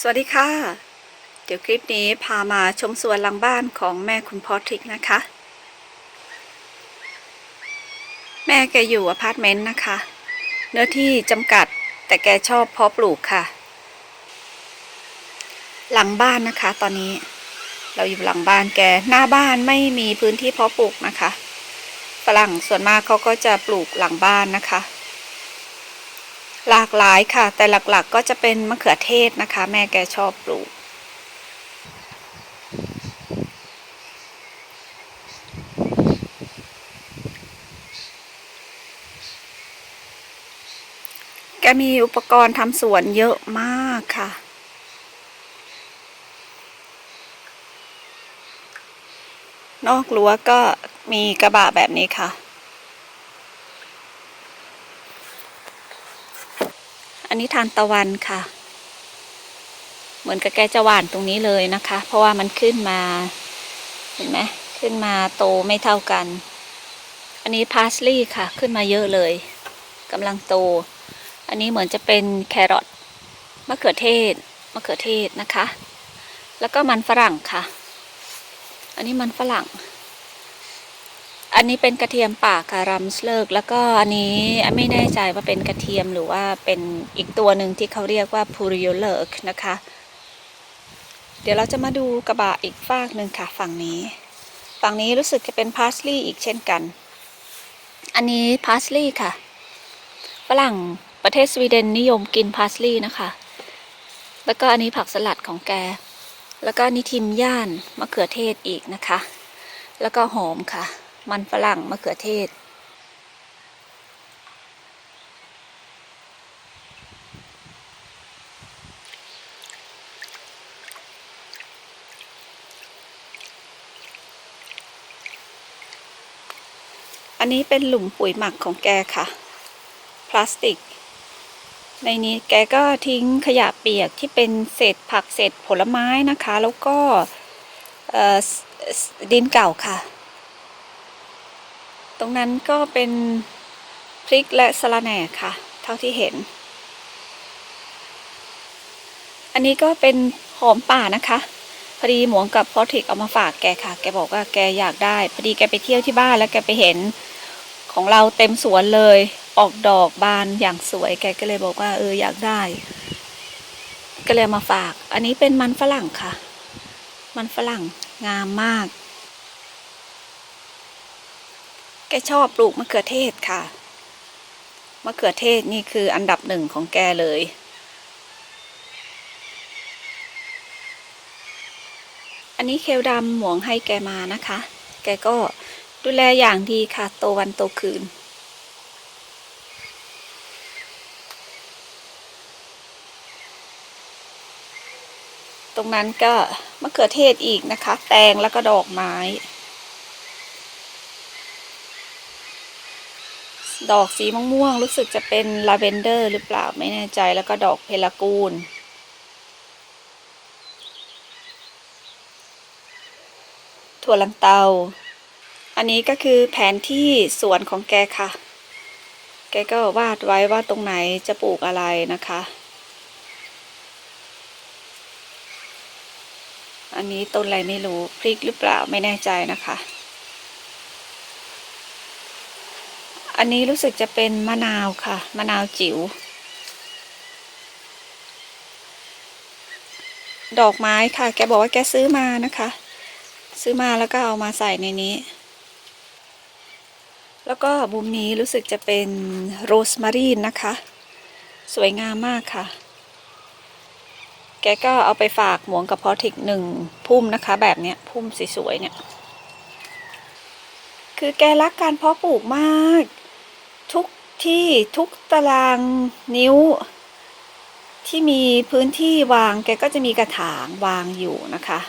สวัสดีค่ะ เดี๋ยวคลิปนี้พามาชมสวนหลังบ้านของแม่คุณพ่อทริกนะคะ แม่แกอยู่อพาร์ตเมนต์นะคะ เนื้อที่จำกัดแต่แกชอบเพาะปลูกค่ะ หลังบ้านนะคะตอนนี้เราอยู่หลังบ้านแกหน้าบ้านไม่มีพื้นที่เพาะปลูกนะคะฝรั่งส่วนมากเขาก็จะปลูกหลังบ้านนะคะ หลากหลายค่ะ แต่หลักๆก็จะเป็นมะเขือเทศนะคะ แม่แกชอบปลูก แกมีอุปกรณ์ทำสวนเยอะมากค่ะนอกรั้วก็มีกระบะแบบนี้ค่ะ นนี้ทานตะวันค่ะ เหมือนกับแกจะหวานตรงนี้เลยนะคะ เพราะว่ามันขึ้นมา เห็นไหมขึ้นมาโตไม่เท่ากัน อันนี้พาสลีย์ค่ะ ขึ้นมาเยอะเลยกำลังโต อันนี้เหมือนจะเป็นแครอทมะเขือเทศมะเขือเทศนะคะ แล้วก็มันฝรั่งค่ะ อันนี้มันฝรั่ง อันนี้เป็นกระเทียมป่าค่ะรัมสเลิก แล้วก็อันนี้ไม่แน่ใจว่าเป็นกระเทียมหรือว่าเป็นอีกตัวหนึ่งที่เขาเรียกว่าพูริโอเลิกนะคะ เดี๋ยวเราจะมาดูกระบะอีกฝากหนึ่งค่ะฝั่งนี้ ฝั่งนี้รู้สึกจะเป็นพาสลีย์อีกเช่นกัน อันนี้พาสลีย์ค่ะฝรั่งประเทศสวีเดนนิยมกินพาสลีย์นะคะ แล้วก็อันนี้ผักสลัดของแก แล้วก็นนี่ทิมย่านมะเขือเทศอีกนะคะ แล้วก็หอมค่ะ มันฝรั่งมะเขือเทศ อันนี้เป็นหลุมปุ๋ยหมักของแกค่ะ พลาสติก ในนี้แกก็ทิ้งขยะเปียกที่เป็นเศษผักเศษผลไม้นะคะ แล้วก็ดินเก่าค่ะ ตรงนั้นก็เป็นพริกและสะระแหน่ค่ะ เท่าที่เห็น อันนี้ก็เป็นหอมป่านะคะพอดีหมวงกับพอทิกเอามาฝากแกค่ะ แกบอกว่าแกอยากได้พอดีแกไปเที่ยวที่บ้านแล้วแกไปเห็นของเราเต็มสวนเลย ออกดอกบานอย่างสวย แกก็เลยบอกว่าเอออยากได้ ก็เลยมาฝาก อันนี้เป็นมันฝรั่งค่ะ มันฝรั่งงามมาก แกชอบปลูกมะเขือเทศค่ะ มะเขือเทศนี่คืออันดับหนึ่งของแกเลย อันนี้เคลดำหมวงให้แกมานะคะ แกก็ดูแลอย่างดีค่ะ โตวันโตคืนตรงนั้นก็มะเขือเทศอีกนะคะ แตงแล้วก็ดอกไม้ ดอกสีม่วงๆรู้สึกจะเป็นลาเวนเดอร์ หรือเปล่าไม่แน่ใจแล้วก็ดอกเพลากูนถั่วลันเตา อันนี้ก็คือแผนที่สวนของแกค่ะ แกก็วาดไว้ว่าตรงไหนจะปลูกอะไรนะคะ อันนี้ต้นอะไรไม่รู้พริกหรือเปล่าไม่แน่ใจนะคะ อันนี้รู้สึกจะเป็นมะนาวค่ะ มะนาวจิ๋ว ดอกไม้ค่ะ แกบอกว่าแกซื้อมานะคะ ซื้อมาแล้วก็เอามาใส่ในนี้ แล้วก็บุมนี้รู้สึกจะเป็นโรสมารีนนะคะ สวยงามมากค่ะ แกก็เอาไปฝากหมวงกับพอทิกหนึ่งพุ่มนะคะ แบบเนี้ยพุ่มสวยๆเนี่ยคือแกรักการเพาะปลูกมาก ที่ทุกตารางนิ้ว ที่มีพื้นที่วางแกก็จะมีกระถางวางอยู่นะคะ